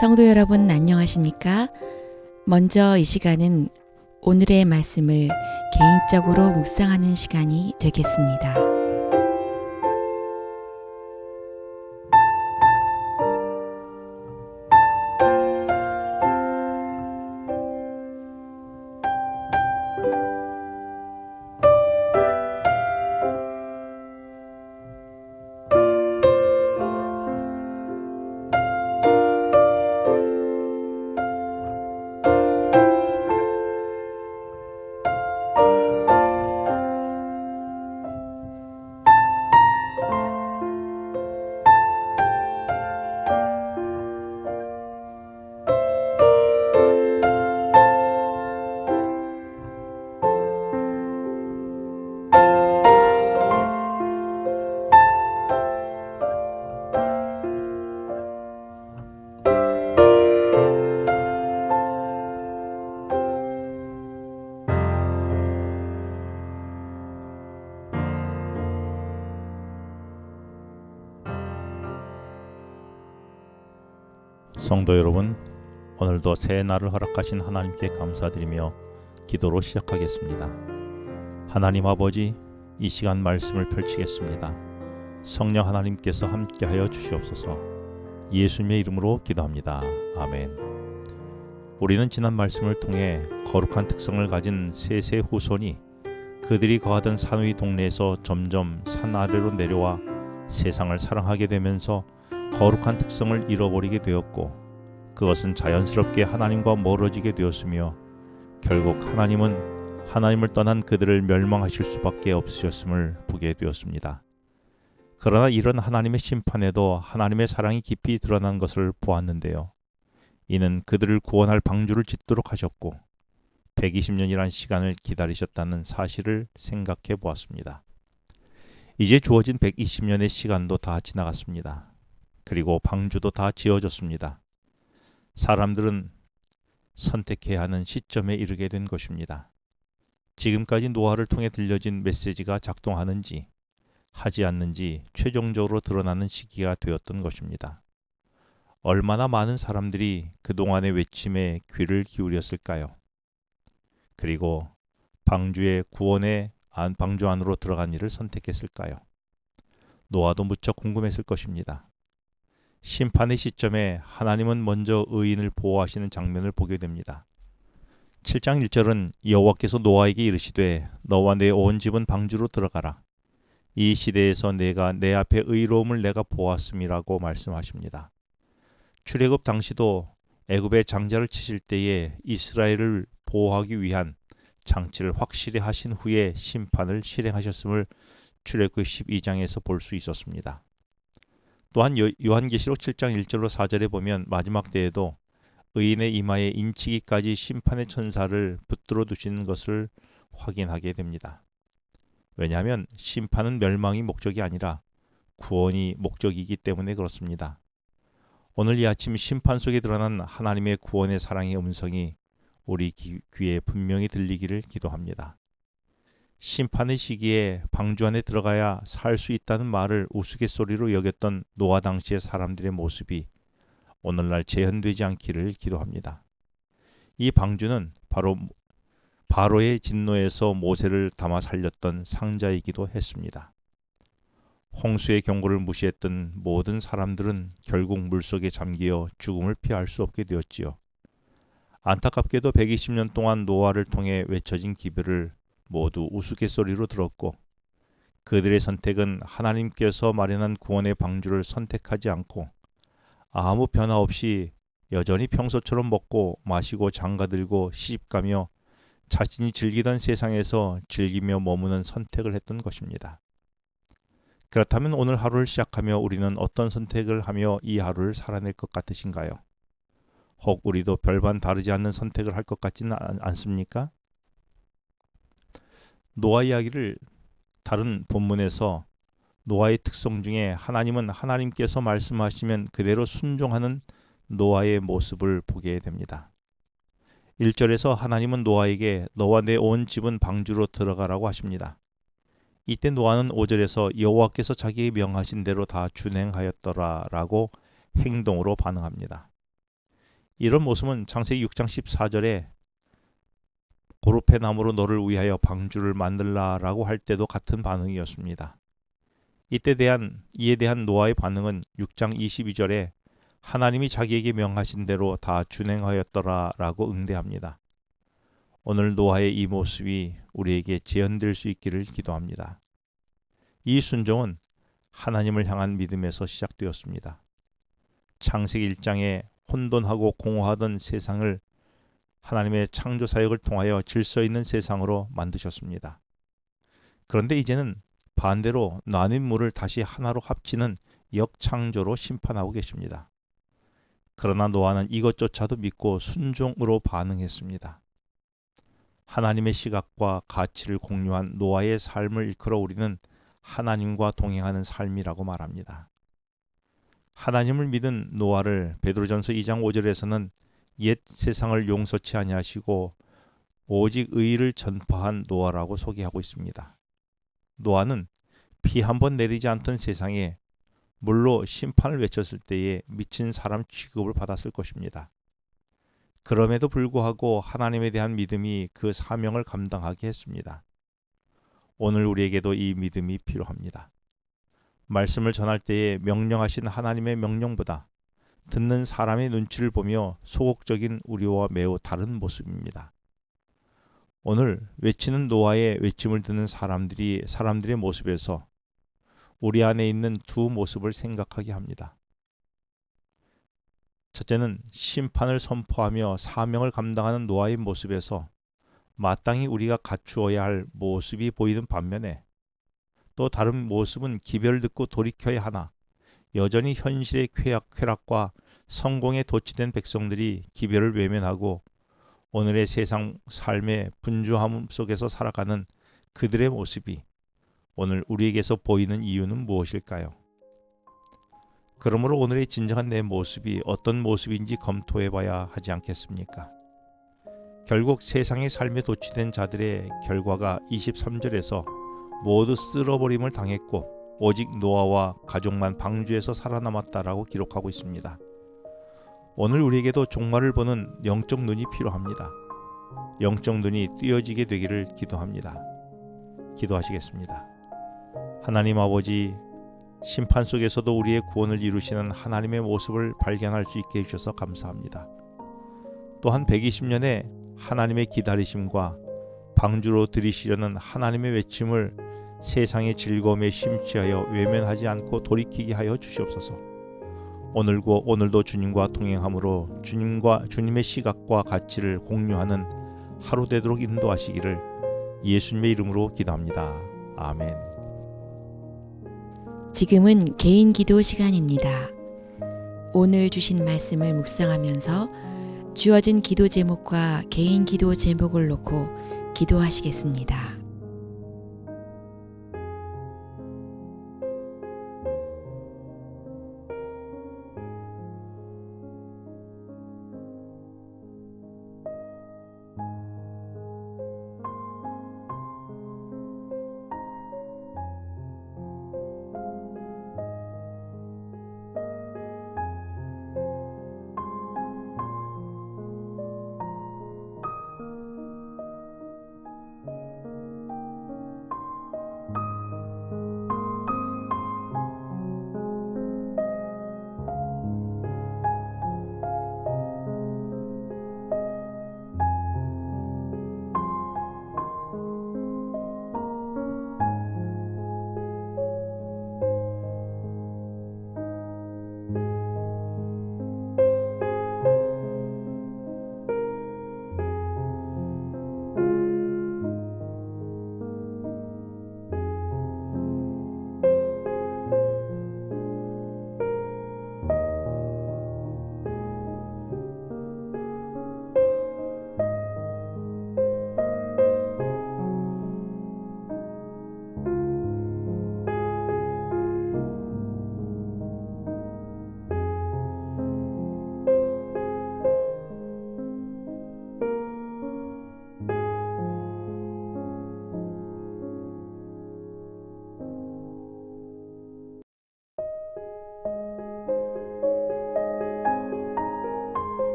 성도 여러분 안녕하십니까? 먼저 이 시간은 오늘의 말씀을 개인적으로 묵상하는 시간이 되겠습니다. 성도 여러분, 오늘도 새 날을 허락하신 하나님께 감사드리며 기도로 시작하겠습니다. 하나님 아버지, 이 시간 말씀을 펼치겠습니다. 성령 하나님께서 함께하여 주시옵소서. 예수님의 이름으로 기도합니다. 아멘. 우리는 지난 말씀을 통해 거룩한 특성을 가진 세세 후손이 그들이 거하던 산 위 동네에서 점점 산 아래로 내려와 세상을 사랑하게 되면서 거룩한 특성을 잃어버리게 되었고 그것은 자연스럽게 하나님과 멀어지게 되었으며 결국 하나님은 하나님을 떠난 그들을 멸망하실 수밖에 없으셨음을 보게 되었습니다. 그러나 이런 하나님의 심판에도 하나님의 사랑이 깊이 드러난 것을 보았는데요. 이는 그들을 구원할 방주를 짓도록 하셨고 120년이란 시간을 기다리셨다는 사실을 생각해 보았습니다. 이제 주어진 120년의 시간도 다 지나갔습니다. 그리고 방주도 다 지어졌습니다. 사람들은 선택해야 하는 시점에 이르게 된 것입니다. 지금까지 노아를 통해 들려진 메시지가 작동하는지 하지 않는지 최종적으로 드러나는 시기가 되었던 것입니다. 얼마나 많은 사람들이 그동안의 외침에 귀를 기울였을까요? 그리고 방주의 구원의 안 방주 안으로 들어간 일을 선택했을까요? 노아도 무척 궁금했을 것입니다. 심판의 시점에 하나님은 먼저 의인을 보호하시는 장면을 보게 됩니다. 7장 1절은 여호와께서 노아에게 이르시되 너와 내 온 집은 방주로 들어가라. 이 시대에서 내가 내 앞에 의로움을 내가 보았음이라고 말씀하십니다. 출애굽 당시도 애굽의 장자를 치실 때에 이스라엘을 보호하기 위한 장치를 확실히 하신 후에 심판을 실행하셨음을 출애굽 12장에서 볼 수 있었습니다. 또한 요한계시록 7장 1절로 4절에 보면 마지막 때에도 의인의 이마에 인치기까지 심판의 천사를 붙들어 두시는 것을 확인하게 됩니다. 왜냐하면 심판은 멸망이 목적이 아니라 구원이 목적이기 때문에 그렇습니다. 오늘 이 아침 심판 속에 드러난 하나님의 구원의 사랑의 음성이 우리 귀에 분명히 들리기를 기도합니다. 심판의 시기에 방주 안에 들어가야 살 수 있다는 말을 우스갯소리로 여겼던 노아 당시의 사람들의 모습이 오늘날 재현되지 않기를 기도합니다. 이 방주는 바로 바로의 진노에서 모세를 담아 살렸던 상자이기도 했습니다. 홍수의 경고를 무시했던 모든 사람들은 결국 물속에 잠기어 죽음을 피할 수 없게 되었지요. 안타깝게도 120년 동안 노아를 통해 외쳐진 기별을 모두 우스갯소리로 들었고 그들의 선택은 하나님께서 마련한 구원의 방주를 선택하지 않고 아무 변화 없이 여전히 평소처럼 먹고 마시고 장가들고 시집가며 자신이 즐기던 세상에서 즐기며 머무는 선택을 했던 것입니다. 그렇다면 오늘 하루를 시작하며 우리는 어떤 선택을 하며 이 하루를 살아낼 것 같으신가요? 혹 우리도 별반 다르지 않는 선택을 할 것 같지는 않습니까? 노아 이야기를 다른 본문에서 노아의 특성 중에 하나님은 하나님께서 말씀하시면 그대로 순종하는 노아의 모습을 보게 됩니다. 1절에서 하나님은 노아에게 너와 내 온 집은 방주로 들어가라고 하십니다. 이때 노아는 5절에서 여호와께서 자기의 명하신 대로 다 준행하였더라라고 행동으로 반응합니다. 이런 모습은 창세기 6장 14절에 고로페 나무로 너를 위하여 방주를 만들라라고 할 때도 같은 반응이었습니다. 이때 대한 이에 대한 노아의 반응은 6장 22절에 하나님이 자기에게 명하신 대로 다 준행하였더라라고 응대합니다. 오늘 노아의 이 모습이 우리에게 재현될 수 있기를 기도합니다. 이 순종은 하나님을 향한 믿음에서 시작되었습니다. 창세기 1장에 혼돈하고 공허하던 세상을 하나님의 창조 사역을 통하여 질서 있는 세상으로 만드셨습니다. 그런데 이제는 반대로 나뉜 물을 다시 하나로 합치는 역창조로 심판하고 계십니다. 그러나 노아는 이것조차도 믿고 순종으로 반응했습니다. 하나님의 시각과 가치를 공유한 노아의 삶을 일컬어 우리는 하나님과 동행하는 삶이라고 말합니다. 하나님을 믿은 노아를 베드로전서 2장 5절에서는 옛 세상을 용서치 아니하시고 오직 의를 전파한 노아라고 소개하고 있습니다. 노아는 피한번 내리지 않던 세상에 물로 심판을 외쳤을 때에 미친 사람 취급을 받았을 것입니다. 그럼에도 불구하고 하나님에 대한 믿음이 그 사명을 감당하게 했습니다. 오늘 우리에게도 이 믿음이 필요합니다. 말씀을 전할 때에 명령하신 하나님의 명령보다 듣는 사람의 눈치를 보며 소극적인 우리와 매우 다른 모습입니다. 오늘 외치는 노아의 외침을 듣는 사람들이 사람들의 모습에서 우리 안에 있는 두 모습을 생각하게 합니다. 첫째는 심판을 선포하며 사명을 감당하는 노아의 모습에서 마땅히 우리가 갖추어야 할 모습이 보이는 반면에 또 다른 모습은 기별을 듣고 돌이켜야 하나 여전히 현실의 쾌락, 쾌락과 성공에 도취된 백성들이 기별을 외면하고 오늘의 세상 삶의 분주함 속에서 살아가는 그들의 모습이 오늘 우리에게서 보이는 이유는 무엇일까요? 그러므로 오늘의 진정한 내 모습이 어떤 모습인지 검토해 봐야 하지 않겠습니까? 결국 세상의 삶에 도취된 자들의 결과가 23절에서 모두 쓸어버림을 당했고 오직 노아와 가족만 방주에서 살아남았다라고 기록하고 있습니다. 오늘 우리에게도 종말을 보는 영적 눈이 필요합니다. 영적 눈이 띄어지게 되기를 기도합니다. 기도하시겠습니다. 하나님 아버지 심판 속에서도 우리의 구원을 이루시는 하나님의 모습을 발견할 수 있게 해주셔서 감사합니다. 또한 120년의 하나님의 기다리심과 방주로 들이시려는 하나님의 외침을 세상의 즐거움에 심취하여 외면하지 않고 돌이키게 하여 주시옵소서. 오늘고 오늘도 주님과 동행함으로 주님과 주님의 시각과 가치를 공유하는 하루 되도록 인도하시기를 예수님의 이름으로 기도합니다. 아멘. 지금은 개인 기도 시간입니다. 오늘 주신 말씀을 묵상하면서 주어진 기도 제목과 개인 기도 제목을 놓고 기도하시겠습니다.